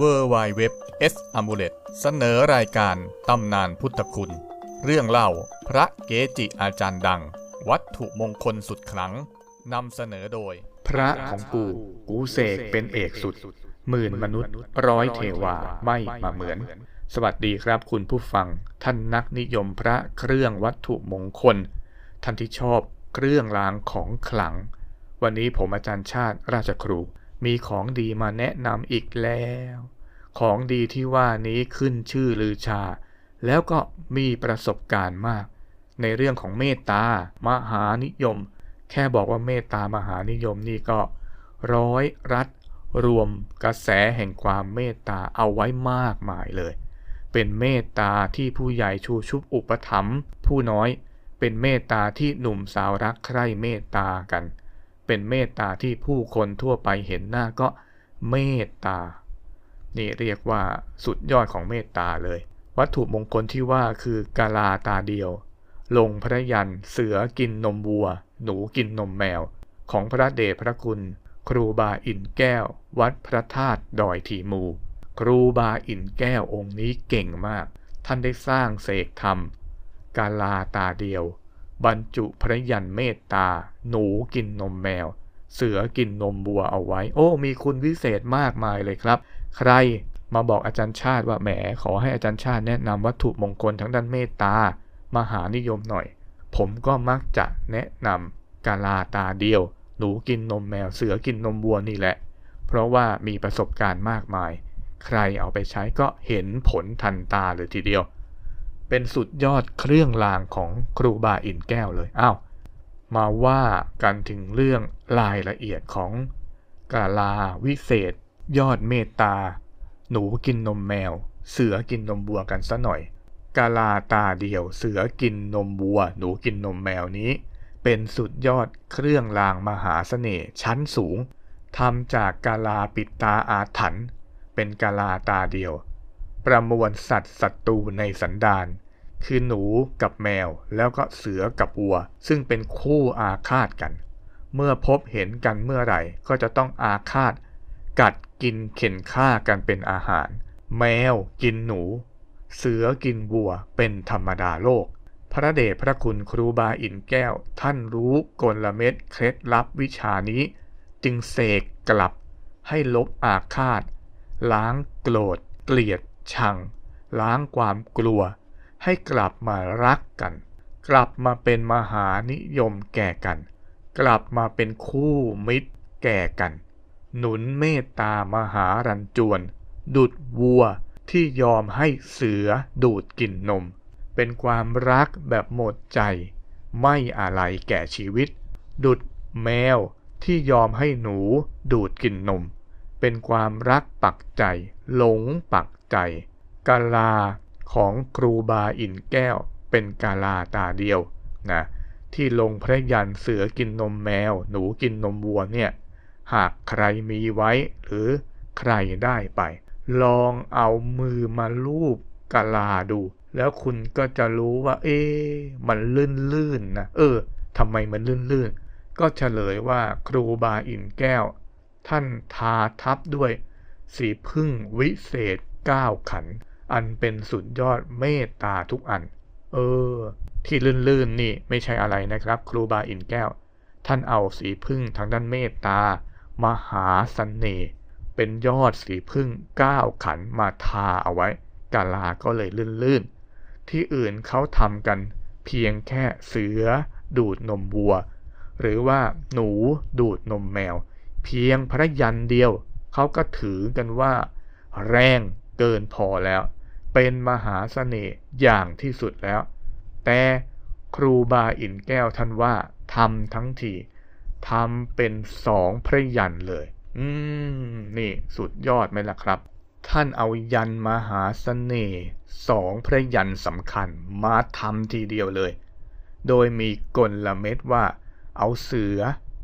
w w w s a m u l e t เสนอรายการตำนานพุทธคุณ เรื่องเล่าพระเกจิอาจารย์ดัง วัตถุมงคลสุดขลังนำเสนอโดย พระของกูกูเสกเป็นเอกสุดหมื่นมนุษย์ร้อยเทวาไม่มาเหมือน สวัสดีครับคุณผู้ฟัง ท่านนักนิยมพระเครื่องวัตถุมงคล ท่านที่ชอบเครื่องรางของขลัง วันนี้ผมอาจารย์ชาติราชครู มีของดีมาแนะนำอีกแล้ว ของดีที่ว่านี้ขึ้นชื่อลือชา แล้วก็มีประสบการณ์มาก ในเรื่องของเมตตามหานิยม แค่บอกว่าเมตตามหานิยมนี่ก็ ร้อยรัดรวมกระแสแห่งความเมตตาเอาไว้มากมายเลย เป็นเมตตาที่ผู้ใหญ่ชูชุบอุปถัมภ์ผู้น้อย เป็นเมตตาที่หนุ่มสาวรักใคร่เมตตากัน เป็นเมตตาที่ผู้คนทั่วไปเห็นหน้าก็เมตตา นี่เรียกว่าสุดยอดของเมตตาเลย วัตถุมงคลที่ว่าคือกาลาตาเดียว ลงพระยันเสือกินนมวัว หนูกินนมแมว ของพระเดชพระคุณ ครูบาอินแก้ว วัดพระธาตุดอยถีมู ครูบาอินแก้วองค์นี้เก่งมาก ท่านได้สร้างเสกธรรมกาลาตาเดียว บรรจุพระยันเมตตา หนูกินนมแมว เสือกินนมบัวเอาไว้ โอ้ มีคุณวิเศษมากมายเลยครับ ใครมาบอกอาจารย์ชาติว่าแหมขอให้อาจารย์ชาติแนะนำวัตถุมงคลทั้งด้านเมตตามหานิยมหน่อย ผมก็มักจะแนะนำกาลาตาเดียว หนูกินนมแมวเสือกินนมวัวนี่แหละ เพราะว่ามีประสบการณ์มากมาย ใครเอาไปใช้ก็เห็นผลทันตาเลยทีเดียว เป็นสุดยอดเครื่องรางของครูบาอินแก้วเลยอ้าวมาว่ากันถึงเรื่องรายละเอียดของกาลาวิเศษ ยอดเมตตา หนูกินนมแมว เสือกินนมวัวกันซะหน่อย กาลาตาเดียวเสือกินนมวัว หนูกินนมแมวนี้ เป็นสุดยอดเครื่องรางมหาเสน่ห์ชั้นสูงทำจากกาลาปิดตาอาถรรพ์เป็นกาลาตาเดียว ประมวลสัตว์ศัตรูในสันดานคือหนูกับแมวแล้วก็เสือกับวัว ซึ่งเป็นคู่อาฆาตกัน เมื่อพบเห็นกันเมื่อไหร่ก็จะต้องอาฆาต กัดกินเข็นฆ่ากันเป็นอาหาร แมวกินหนู เสือกินวัวเป็นธรรมดาโลก พระเดชพระคุณครูบาอินแก้ว ท่านรู้กลเม็ดเคล็ดลับวิชานี้ จึงเสกกลับให้ลบอาฆาต ล้างโกรธเกลียด ชัง ล้างความกลัว ให้กลับมารักกัน กลับมาเป็นมหานิยมแก่กัน กลับมาเป็นคู่มิตรแก่กัน หนุนเมตตามหารันจวน ดุดวัวที่ยอมให้เสือดูดกินนม เป็นความรักแบบหมดใจ ไม่อะไรแก่ชีวิต ดุดแมวที่ยอมให้หนูดูดกินนม เป็นความรักปักใจ หลงปักใจกาลาของครูบาอินแก้ว เป็นกาลาตาเดียวนะที่ลงพระยันเสือกินนมแมว หนูกินนมวัวเนี่ยหากใครมีไว้หรือใครได้ไป ลองเอามือมาลูบกาลาดู แล้วคุณก็จะรู้ว่า เอ๊ะมันลื่นๆนนะเออทำไมมันลื่นๆก็เฉลยว่าครูบาอินแก้ว ท่านทาทับด้วยสีพึ่งวิเศษเก้าขัน อันเป็นสุดยอดเมตตาทุกอัน เออ ที่ลื่นๆนี่ไม่ใช่อะไรนะครับ ครูบาอินแก้ว ท่านเอาสีพึ่งทางด้านเมตตามหาสเสน่ห์เป็นยอดสีพึ่งเก้าขันมาทาเอาไว้ กาลาก็เลยลื่นๆ ที่อื่นเขาทำกัน เพียงแค่เสือดูดนมวัว หรือว่าหนูดูดนมแมว เพียงพระยันเดียว เขาก็ถือกันว่า แรงเกินพอแล้ว เป็นมหาเสน่ห์อย่างที่สุดแล้ว แต่ครูบาอินแก้วท่านว่าทำทั้งทีทำเป็นสองพระยันเลย อืม นี่สุดยอดไหมล่ะครับ ท่านเอายันมหาเสน่ห์สองพระยันสำคัญมาทำทีเดียวเลย โดยมีกลเม็ดว่า เอาเสือ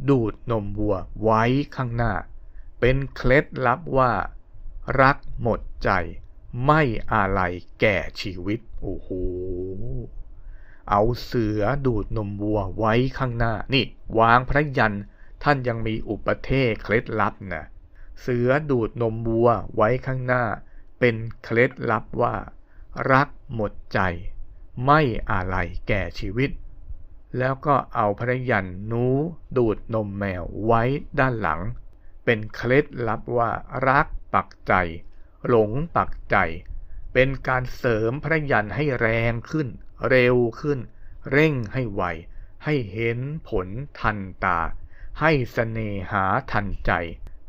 ดูดนมวัวไว้ข้างหน้า เป็นเคล็ดลับว่า รักหมดใจไม่อะไรแก่ชีวิต โอ้โห เอาเสือดูดนมวัวไว้ข้างหน้า นี่ วางพระยันท่านยังมีอุปเทศเคล็ดลับนะ เสือดูดนมวัวไว้ข้างหน้า เป็นเคล็ดลับว่า รักหมดใจ ไม่อะไรแก่ชีวิต แล้วก็เอาพระยันหนูดูดนมแมวไว้ด้านหลัง เป็นเคล็ดลับว่ารักปักใจ หลงปักใจ เป็นการเสริมพระยันให้แรงขึ้น เร็วขึ้น เร่งให้ไว ให้เห็นผลทันตา ให้สเสน่หาทันใจ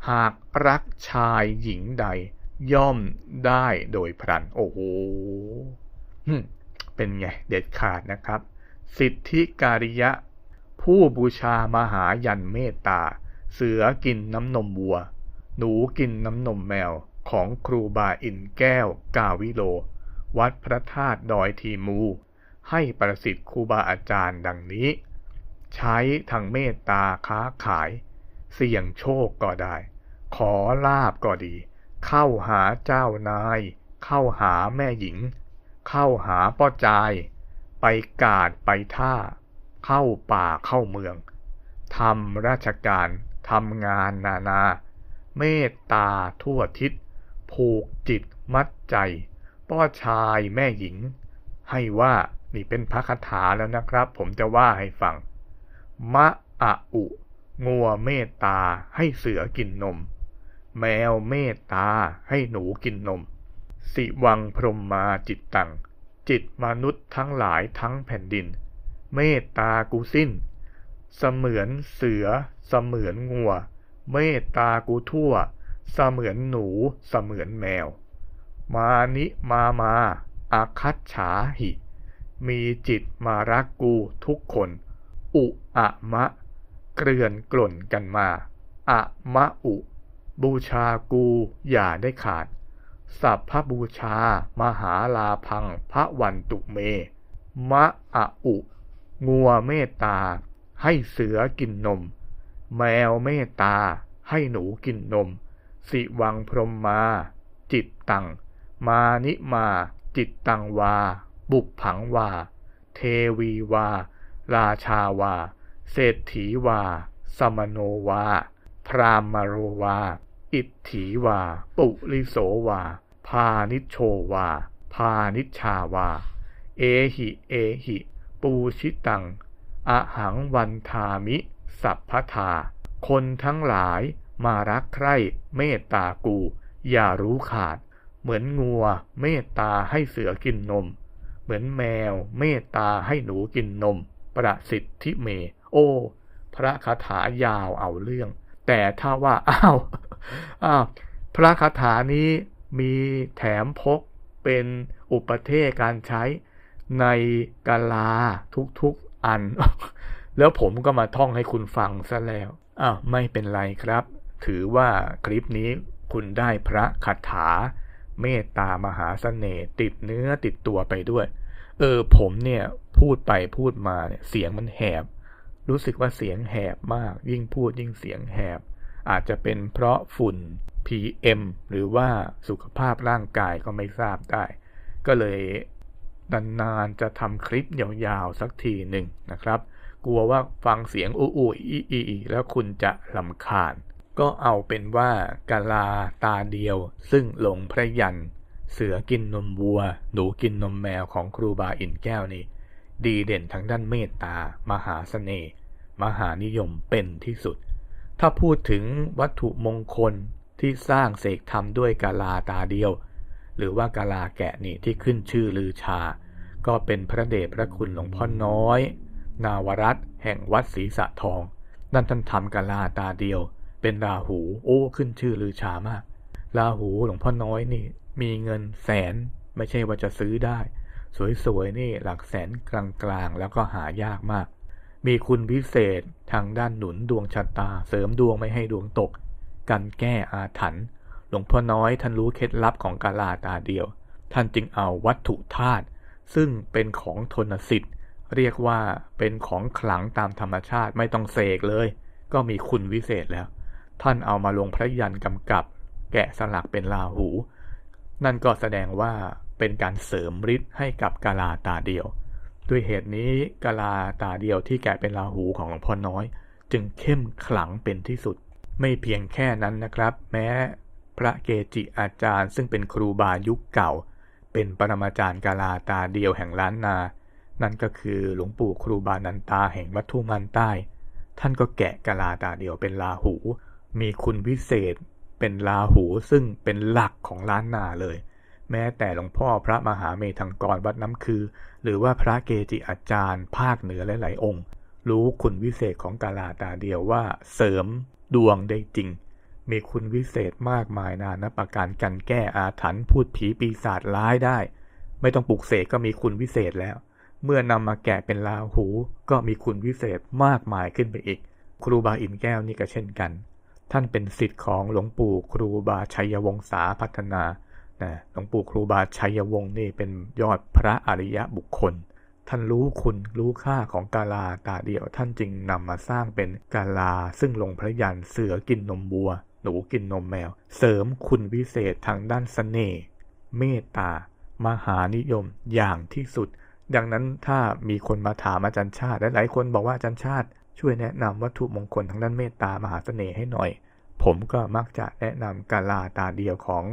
หากรักชายหญิงใด ย่อมได้โดยพลัน โอ้โหเป็นไงเด็ดขาดนะครับ สิทธิการิยะ ผู้บูชามหายันเมตตา เสือกินน้ำนมวัว หนูกินน้ำนมแมวของครูบาอินแก้วกาวิโล วัดพระธาตุดอยทีมู ให้ประสิทธิ์ครูบาอาจารย์ดังนี้ ใช้ทางเมตตาค้าขาย เสี่ยงโชคก็ได้ ขอลาบก็ดี เข้าหาเจ้านาย เข้าหาแม่หญิง เข้าหาป้อจาย ไปกาดไปท่า เข้าป่าเข้าเมืองทำราชการทำงานนานา เมตตาทั่วทิศ ผูกจิตมัดใจป้อชายแม่หญิง ให้ว่านี่เป็นพระคาถาแล้วนะครับ ผมจะว่าให้ฟัง มะอะอุงัวเมตตาให้เสือกินนม แมวเมตตาให้หนูกินนม สิวังพรมมาจิตตัง จิตมนุษย์ทั้งหลายทั้งแผ่นดิน เมตตากูสิ้น เสมือนเสือ เสมือนงัว เมตตากูทั่ว เสมือนหนู เสมือนแมว มานิมามาอาคัตฉาหิ มีจิตมารักกูทุกคน อุอะมะ เกลื่อนกล่นกันมา อะมะอุ บูชากูอย่าได้ขาด สัพพบูชา มหาลาพัง พระวันตุเม มะอะอุ งัวเมตตา ให้เสือกินนม แมวเมตตา ให้หนูกินนม สิวังพรมมา จิตตัง มานิมา จิตตังวา บุกผังวา เทวีวา ราชาวา เศรษฐีวา สมโนวา พรามโรวา อิทถีวา ปุริโสวา พานิชโชวา พานิชชาวา เอหิ เอหิ ปูชิตัง อหังวันทามิ สัพพทา คนทั้งหลายมารักใคร่เมตตากู อย่ารู้ขาด เหมือนงัวเมตตาให้เสือกินนม เหมือนแมวเมตตาให้หนูกินนม ประสิทธิเม โอ พระคาถายาวเอาเรื่อง แต่ถ้าว่าอ้าวอ้าวพระคาถานี้มีแถมพกเป็นอุปเทศการใช้ในกาลาทุกๆอัน แล้วผมก็มาท่องให้คุณฟังซะแล้วอ้าวไม่เป็นไรครับ ถือว่าคลิปนี้คุณได้พระคาถา เมตตามหาเสน่ห์ติดเนื้อติดตัวไปด้วย เออผมเนี่ยพูดไปพูดมาเนี่ยเสียงมันแหบ รู้สึกว่าเสียงแหบมาก ยิ่งพูดยิ่งเสียงแหบ อาจจะเป็นเพราะฝุ่น PM หรือว่าสุขภาพร่างกายก็ไม่ทราบได้ ก็เลยนานๆจะทำคลิปยาวๆสักทีหนึ่งนะครับ กลัวว่าฟังเสียงอู้อู้อีอีอแล้วคุณจะลำคาญ ก็เอาเป็นว่ากาลาตาเดียว ซึ่งหลงพระยัน เสือกินนมวัว หนูกินนมแมวของครูบาอินแก้วนี่ ดีเด่นทั้งด้านเมตตา มหาเสน่ห์มหานิยมเป็นที่สุด ถ้าพูดถึงวัตถุมงคลที่สร้างเสกทำด้วยกาลาตาเดียว หรือว่ากาลาแกะนี่ที่ขึ้นชื่อลือชา ก็เป็นพระเดชพระคุณหลวงพ่อน้อย นาวรัตนแห่งวัดศรีสะทอง นั่นท่านทำกาลาตาเดียว เป็นราหูโอ้ขึ้นชื่อลือชามาก ราหูหลวงพ่อน้อยนี่มีเงินแสนไม่ใช่ว่าจะซื้อได้ สวยๆนี่หลักแสนกลางๆ แล้วก็หายากมาก มีคุณพิเศษทางด้านหนุนดวงชะตา เสริมดวงไม่ให้ดวงตก กันแก้อาถรรพ์หลวงพ่อน้อยท่านรู้เคล็ดลับของกาลาตาเดียว ท่านจึงเอาวัตถุธาตุซึ่งเป็นของทนสิทธิ์ เรียกว่าเป็นของขลังตามธรรมชาติไม่ต้องเสกเลย ก็มีคุณวิเศษแล้ว ท่านเอามาลงพระยันกำกับ แกะสลักเป็นราหู นั่นก็แสดงว่า เป็นการเสริมฤทธิ์ให้กับกาลาตาเดียว ด้วยเหตุนี้กาลาตาเดียวที่แกะเป็นราหูของหลวงพ่อน้อย จึงเข้มขลังเป็นที่สุด ไม่เพียงแค่นั้นนะครับ แม้พระเกจิอาจารย์ ซึ่งเป็นครูบายุคเก่า เป็นปรมาจารย์กาลาตาเดียวแห่งล้านนา นั่นก็คือหลวงปู่ครูบานันตาแห่งวัดทุ่มันใต้ ท่านก็แกะกาลาตาเดียวเป็นลาหู มีคุณวิเศษเป็นลาหูซึ่งเป็นหลักของล้านนาเลย แม้แต่หลวงพ่อพระมหาเมธังกรวัดน้ำคือ หรือว่าพระเกจิอาจารย์ ภาคเหนือหลายๆองค์ รู้คุณวิเศษของกาลาตาเดียวว่าเสริมดวงได้จริง มีคุณวิเศษมากมายนานับประการกันแก้อาถรรพ์พูดผีปีศาจร้ายได้ ไม่ต้องปลุกเสกก็มีคุณวิเศษแล้ว เมื่อนำมาแกะเป็นลาหูก็มีคุณวิเศษมากมายขึ้นไปอีก ครูบาอินแก้วนี่ก็เช่นกัน ท่านเป็นศิษย์ของหลวงปู่ครูบาชัยวงศาพัฒนา นะหลวงปู่ครูบาชัยวงศ์นี่เป็นยอดพระอริยะบุคคล ท่านรู้คุณรู้ค่าของกาลาตาเดียว ท่านจึงนำมาสร้างเป็นกาลา ซึ่งลงพระยันเสือกินนมบัว หนูกินนมแมว เสริมคุณวิเศษทางด้านเสน่ห์เมตตามหานิยมอย่างที่สุด ดังนั้นถ้ามีคนมาถามอาจารย์ชาติและหลายคนบอกว่าอาจารย์ชาติ ช่วยแนะนำวัตถุมงคลทางด้านเมตตามหาเสน่ห์ให้หน่อย ผมก็มักจะแนะนำกาลาตาเดียวของ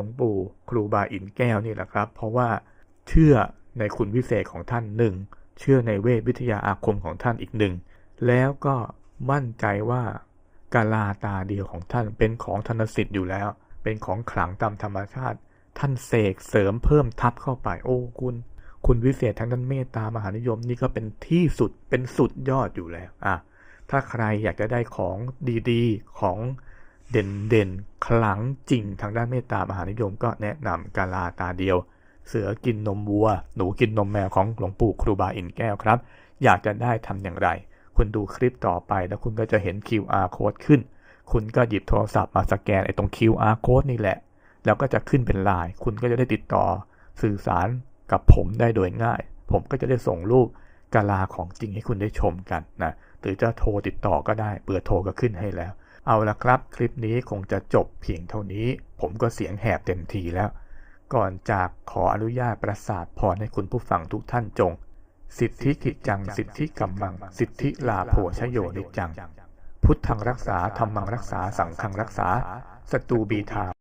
ลวงปู่ครูบาอินแก้วนี่แหละครับ เพราะว่าเชื่อในคุณวิเศษของท่านหนึ่ง เชื่อในเวทวิทยาอาคมของท่านอีกหนึ่ง แล้วก็มั่นใจว่ากาลาตาเดียวของท่านเป็นของธนสิทธิ์อยู่แล้ว เป็นของขลังตามธรรมชาติ ท่านเสกเสริมเพิ่มทับเข้าไปโอ้คุณ คุณวิเศษทั้งด้านเมตตามหานิยมนี่ก็เป็นที่สุดเป็นสุดยอดอยู่แล้วอะถ้าใครอยากจะได้ของดีๆ ของ เด่นๆขลังจริงทางด้านเมตตามหานิยมก็แนะนำกาลาตาเดียว เสือกินนมวัว หนูกินนมแมวของหลวงปู่ครูบาอินแก้วครับ อยากจะได้ทำอย่างไร คุณดูคลิปต่อไปแล้วคุณก็จะเห็น QR code ขึ้น คุณก็หยิบโทรศัพท์มาสแกนไอ้ตรง QR code นี่แหละ แล้วก็จะขึ้นเป็นไลน์คุณก็จะได้ติดต่อสื่อสารกับผมได้โดยง่าย ผมก็จะได้ส่งรูปกาลาของจริงให้คุณได้ชมกันนะหรือจะโทรติดต่อก็ได้เบอร์โทรก็ขึ้นให้แล้ว เอาละครับ คลิปนี้คงจะจบเพียงเท่านี้ ผมก็เสียงแหบเต็มทีแล้ว ก่อนจากขออนุญาตประสาทพรให้คุณผู้ฟังทุกท่านจง สิทธิกิจจัง สิทธิกัมมัง สิทธิลาโภชโยนิจจัง พุทธังรักษาธรรมังรักษาสังฆังรักษาศัตรูบีทา